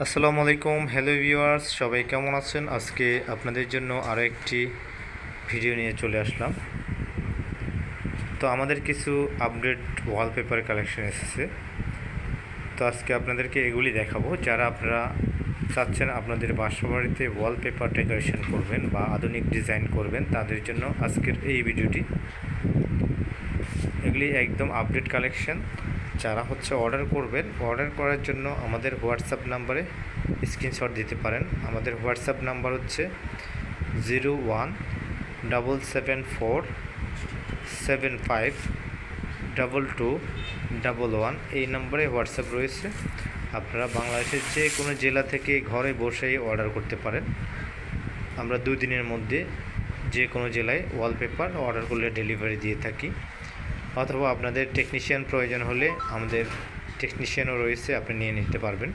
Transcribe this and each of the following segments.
আসসালামু আলাইকুম, hello viewers, সবাই কেমন আছেন? আজকে আপনাদের জন্য আরও একটি ভিডিও নিয়ে চলে আসলাম। তো আমাদের কিছু আপডেট ওয়ালপেপার কালেকশন এসেছে। তো আজকে আপনাদেরকে এগুলি দেখাবো। যারা আপনারা চাচ্ছেন আপনাদের বাসাবাড়িতে ওয়ালপেপার ডেকোরেশন করবেন বা আধুনিক ডিজাইন করবেন, তাদের জন্য আজকের এই ভিডিওটি। এগুলি একদম আপডেট কালেকশন যারা হচ্ছে অর্ডার করবেন অর্ডার করার জন্য আমাদের হোয়াটসঅ্যাপ নাম্বারে স্ক্রিনশট দিতে পারেন। আমাদের হোয়াটসঅ্যাপ নাম্বার হচ্ছে zero one double seven four seven five double two double one এই নম্বরে হোয়াটসঅ্যাপ রয়েছে। আপনারা বাংলাদেশের যে কোনো জেলা থেকে ঘরে বসেই অর্ডার করতে পারেন। আমরা দুই দিনের মধ্যে যে কোনো জেলায় ওয়ালপেপার অর্ডার করলে ডেলিভারি দিয়ে থাকি। অথবা আপনাদের টেকনিশিয়ান প্রয়োজন হলে আমাদের টেকনিশিয়ানও রয়েছে, আপনি নিয়ে নিতে পারবেন।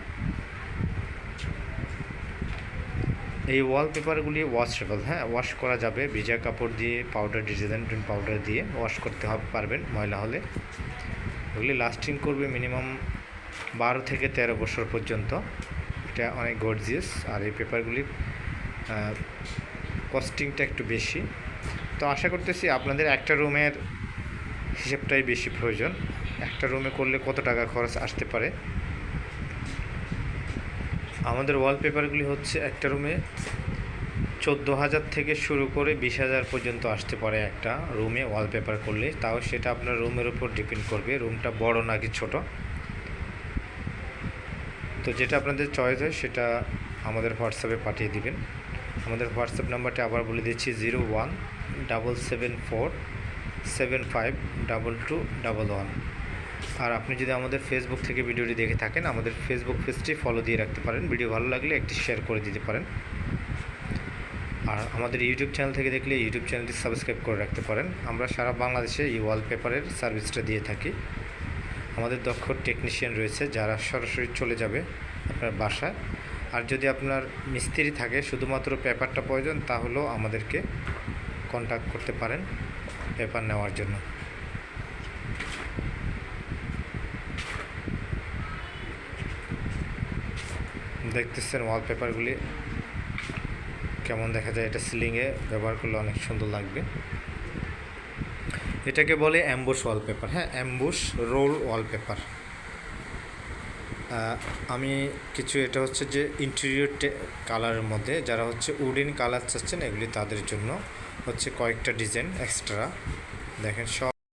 এই ওয়ালপেপারগুলি ওয়াশেবল হ্যাঁ ওয়াশ করা যাবে। ভিজা কাপড় দিয়ে পাউডার ডিটারজেন্ট পাউডার দিয়ে ওয়াশ করতে হবে পারবেন ময়লা হলে। এগুলি লাস্টিং করবে মিনিমাম বারো থেকে তেরো বছর পর্যন্ত। এটা অনেক গর্জিয়াস আর এই পেপারগুলির কস্টিংটা একটু বেশি। তো আশা করতেছি আপনাদের একটা রুমের হিসেবটাই বেশি প্রয়োজন। একটা রুমে করলে কত টাকা খরচ আসতে পারে? আমাদের ওয়ালপেপারগুলি হচ্ছে একটা রুমে চোদ্দ হাজার থেকে শুরু করে বিশ হাজার পর্যন্ত আসতে পারে একটা রুমে ওয়ালপেপার করলে। তাও সেটা আপনার রুমের উপর ডিপেন্ড করবে। রুমটা বড় নাকি ছোট? তো যেটা আপনাদের চয়েস হয়, সেটা আমাদের হোয়াটসঅ্যাপে পাঠিয়ে দিবেন। আমাদের হোয়াটসঅ্যাপ নাম্বারটা আবার বলে দিচ্ছি, zero one double seven four seven five double two double one আর আপনি যদি আমাদের ফেসবুক থেকে ভিডিওটি দেখে থাকেন, আমাদের ফেসবুক পেজটি ফলো দিয়ে রাখতে পারেন। ভিডিও ভালো লাগলে একটি শেয়ার করে দিতে পারেন। আর আমাদের ইউটিউব চ্যানেল থেকে দেখলে ইউটিউব চ্যানেলটি সাবস্ক্রাইব করে রাখতে পারেন। আমরা সারা বাংলাদেশে এই ওয়ালপেপারের সার্ভিসটা দিয়ে থাকি। আমাদের দক্ষ টেকনিশিয়ান রয়েছে, যারা সরাসরি চলে যাবে আপনার বাসায়। আর যদি আপনার মিস্ত্রি থাকে, শুধুমাত্র পেপারটা প্রয়োজন, তাহলেও আমাদেরকে কন্ট্যাক্ট করতে পারেন। পেপার নেওয়ার জন্য। দেখতেছেন ওয়ালপেপারগুলি কেমন দেখা যায়, এটা সিলিংয়ে ব্যবহার করলে অনেক সুন্দর লাগবে। এটাকে বলে অ্যাম্বুশ ওয়ালপেপার হ্যাঁ অ্যাম্বুশ রোল ওয়ালপেপার আমি কিছু এটা হচ্ছে যে ইন্টেরিয়র কালারের মধ্যে যারা হচ্ছে উডেন কালার চাচ্ছেন, এগুলি তাদের জন্য হচ্ছে কয়েকটা ডিজাইন এক্সট্রা দেখেন সব